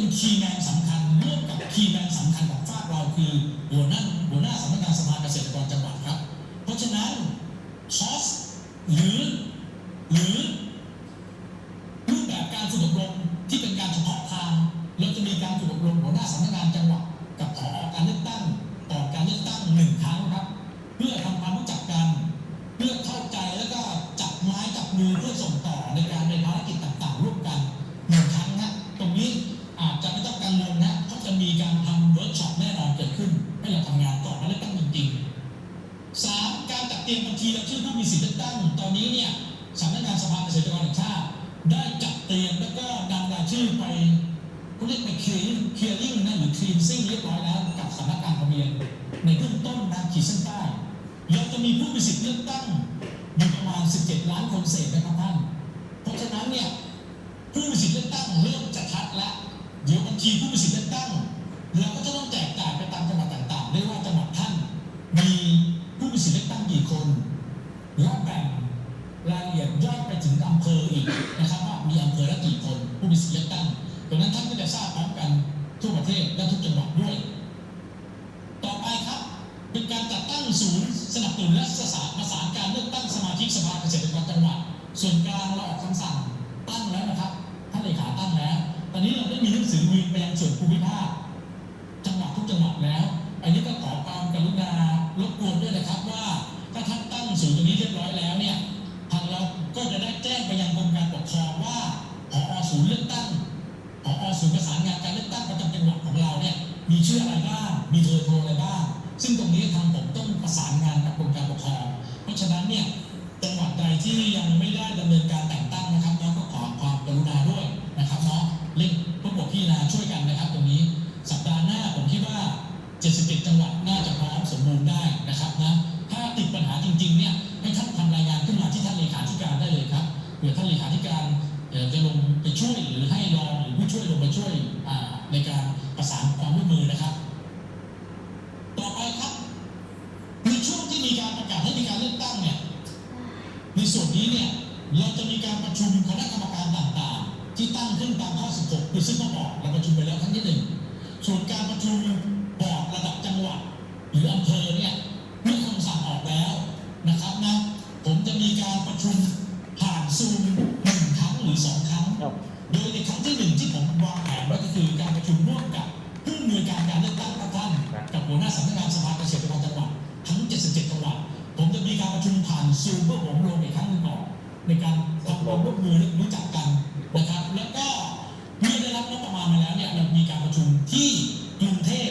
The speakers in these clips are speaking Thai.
เป็นคีย์แมนสำคัญร่วมกับคีย์แมนสำคัญของภาคเราคือหัวหน้าหัวหน้าสำนักงานสภาเกษตรกรจังหวัดครับ เพราะฉะนั้นคอสหรือหรือรูปแบบการฝึกอบรมที่เป็นการเฉพาะทางเราจะมีการฝึกอบรมหัวหน้าสำนักงานจังหวัด สามการจัดเตรียมบัญชีรายชื่อผู้มีสิทธิ์เลือกตั้งตอนนี้เนี่ยสำนักงานสภาเกษตรกรแห่งชาติ ได้จัดเตรียมแล้วก็นำรายชื่อไปเขาเรียกไปเคลียร์เคลียร์ลิ่งนะหรือคลีนซิ่งเรียบร้อยแล้วกับสำนักงานทะเบียนในเบื้องต้นนะขีดเส้นใต้เราจะมีผู้มีสิทธิ์เลือกตั้งอยู่ประมาณ 17 ล้านคนเศษนะครับท่านเพราะฉะนั้นเนี่ยผู้มีสิทธิ์เลือกตั้งเริ่มจะชัดแล้วเดี๋ยวบัญชีผู้มีสิทธิ์เลือกตั้งเราก็จะต้องแจกจ่ายไปตามจังหวัดต่างๆด้วยว่าจังหวัดท่า สิทธิ์เลือกตั้งกี่คนและแบ่งรายละเอียดย่อยไปถึงอำเภออีกนะครับว่ามีอำเภอละกี่คนผู้มีสิทธิ์เลือกตั้งดังนั้นท่านก็จะทราบพร้อมกันทั่วประเทศและทุกจังหวัดด้วย ต่อไปครับเป็นการจัดตั้งศูนย์สนับสนุนและประสานประสานการเลือกตั้งสมาชิกสภาเกษตรกรจังหวัด ส่วนกลางเราออกคำสั่งตั้งแล้วนะครับท่านเลขาตั้งแล้ว ตอนนี้เราได้มีหนังสือวีนไปยังส่วนภูมิภาค รบกวนด้วยนะครับว่าถ้าท่านตั้งศูนย์ตรงนี้เรียบร้อยแล้วเนี่ยทางเราก็จะได้แจ้งไปยังกรมการปกครองว่าผอศูนย์เลือกตั้งผอศูนย์ประสานงานการเลือกตั้งประจำจังหวัดของเราเนี่ยมีชื่ออะไรบ้างมีเบอร์โทรอะไรบ้างซึ่งตรงนี้ทางผมต้องประสานงานกับกรมการปกครองเพราะฉะนั้นเนี่ยจังหวัดใดที่ยังไม่ได้ดำเนินการแต่งตั้งนะครับน้องก็ขอความกรุณาด้วยนะครับเนาะเร่งพวกผมพี่นาช่วยกันนะครับ ตรงนี้สัปดาห์หน้าผมคิดว่า77จังหวัดน่าจะ สมบูรณ์ได้นะครับนะถ้าติดปัญหาจริงๆเนี่ยให้ท่านทำรายงานขึ้นมาที่ท่านเลขาธิการได้เลยครับเผื่อท่านเลขาธิการจะลงไปช่วยหรือให้รองหรือผู้ช่วยลงไปช่วยในการประสานความร่วมมือนะครับ ต่อไปครับในช่วงที่มีการประกาศให้มีการเลือกตั้งเนี่ยในส่วนนี้เนี่ยเราจะมีการประชุมคณะกรรมการต่างๆ ที่ตั้งขึ้นตามข้อ 16คือซึ่งก็บอกเราประชุมไปแล้วครั้งที่หนึ่งส่วนการประชุมบอร์ดระดับจังหวัด หรืออำเภอเนี่ยเมื่อคำสั่งออกแล้วนะครับนะผมจะมีการประชุมผ่านซูมหนึ่งครั้งหรือสองครั้ง ครับ โดยในครั้งที่หนึ่งที่ผมวางแผนไว้ก็คือการประชุมร่วมกับผู้อำนวยการการเลือกตั้งทุกท่านกับหัวหน้าสำนักงานสภาเกษตรกรจังหวัดทั้ง 77จังหวัดผมจะมีการประชุมผ่านซูมเพื่อผมลงอีกครั้งหนึ่งก่อนในการทำความร่วมมือและรู้จักกันนะครับแล้วก็เมื่อได้รับงบประมาณมาแล้วเนี่ยเรามีการประชุมที่กรุงเทพ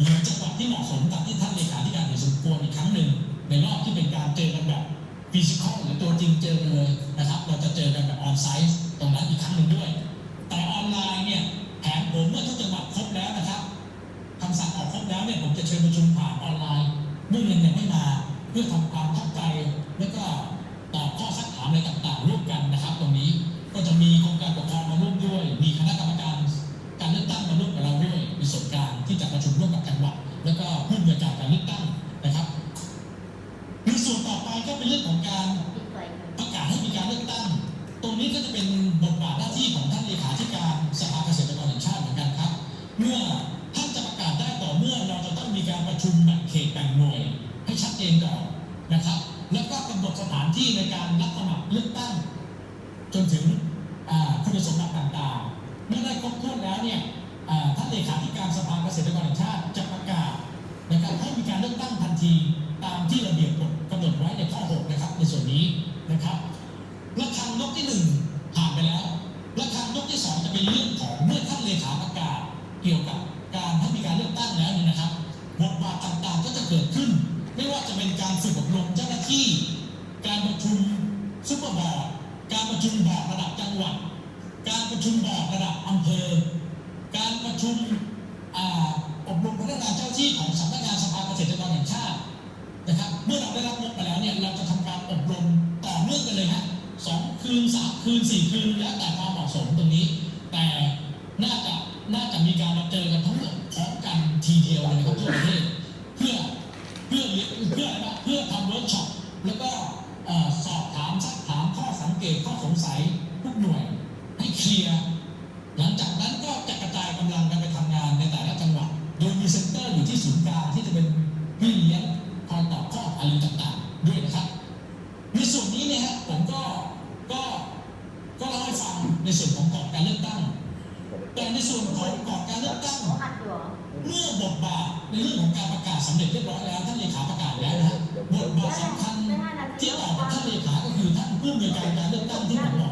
หรือจังหวัดที่เหมาะสมกับที่ท่านเลขาธิการเห็นสมควรอีกครั้งหนึ่งในรอบที่เป็นการเจอกันแบบฟิสิกอลหรือตัวจริงเจอกันเลยนะครับ เราจะเจอกันแบบออนไซต์ตรงนั้นอีกครั้งหนึ่งด้วย แต่ออนไลน์เนี่ยแผนผมเมื่อทุกจังหวัดครบแล้วนะครับคำสั่งออกครบแล้วเนี่ยผมจะเชิญประชุมผ่านออนไลน์เมื่อเงินยังไม่มาเพื่อทำความเข้าใจแล้วก็ ว่หน้าที่ของท่านเลขาธิการสภาเกษตรกรแห่งชาติเหมือนกันครับ เมื่อท่านจะประกาศได้ต่อเมื่อเราจะต้องมีการประชุมแบ่งเขตแบ่งหน่วย ให้ชัดเจนก่อนนะครับ แล้วก็กำหนดสถานที่ในการรับสมัครเลือกตั้ง จนถึงคุณสมบัติต่างๆเมื่อได้ครบถ้วนแล้วเนี่ยท่านเลขาธิการสภาเกษตรกรแห่งชาติจะประกาศนะครับให้มีการเลือกตั้งทันทีตามที่ระเบียบกฎกำหนดไว้ในข้อ 6 นะครับ ในส่วนนี้นะครับระฆังนกที่หนึ่ง เมื่อท่านเลขาประกาศเกี่ยวกับการให้มีการเลือกตั้งแล้วเนี่ยนะครับบทบาทต่างๆก็จะเกิดขึ้น ไม่ว่าจะเป็นการฝึกอบรมเจ้าหน้าที่ การประชุมซุปเปอร์บอร์ดการประชุมบอร์ดระดับจังหวัด การประชุมบอร์ดระดับอำเภอ การประชุมอบรมพนักงานเจ้าที่ของสำนักงานสภาเกษตรกรแห่งชาตินะครับ เมื่อเราได้รับงบมาแล้วเนี่ยเราจะทำการอบรมต่อเนื่องกันเลยฮะสองคืนสามคืนสี่คืนแล้วแต่ความเหมาะสมตรงนี้ แต่ น่าจะมีการมาเจอกันทั้งหมดพร้อมกันทีเดียวในทั้งประเทศเพื่อเพื่อเพื่ออะไรเพื่อทำเวิร์กช็อปแล้วก็สอบถามสักถามข้อสังเกตข้อสงสัยทุกหน่วยให้เคลียร์หลังจากนั้นก็จะกระจายกำลังกันไปทำงานในแต่ละจังหวัดโดยมีเซ็นเตอร์อยู่ที่ศูนย์กลางที่จะเป็นพี่เลี้ยงคอยตอบข้ออะไรต่าง แต่ในส่วนของก่อนการเลือกตั้งเขาอัดอยู่เหรอเมื่อบทบาทในเรื่องของการประกาศสำเร็จเรียบร้อยแล้วท่านเลขาประกาศแล้วนะฮะบทบาทสำคัญที่ต่อกับท่านเลขาก็คือท่านผู้อำนวยการการเลือกตั้งที่ผม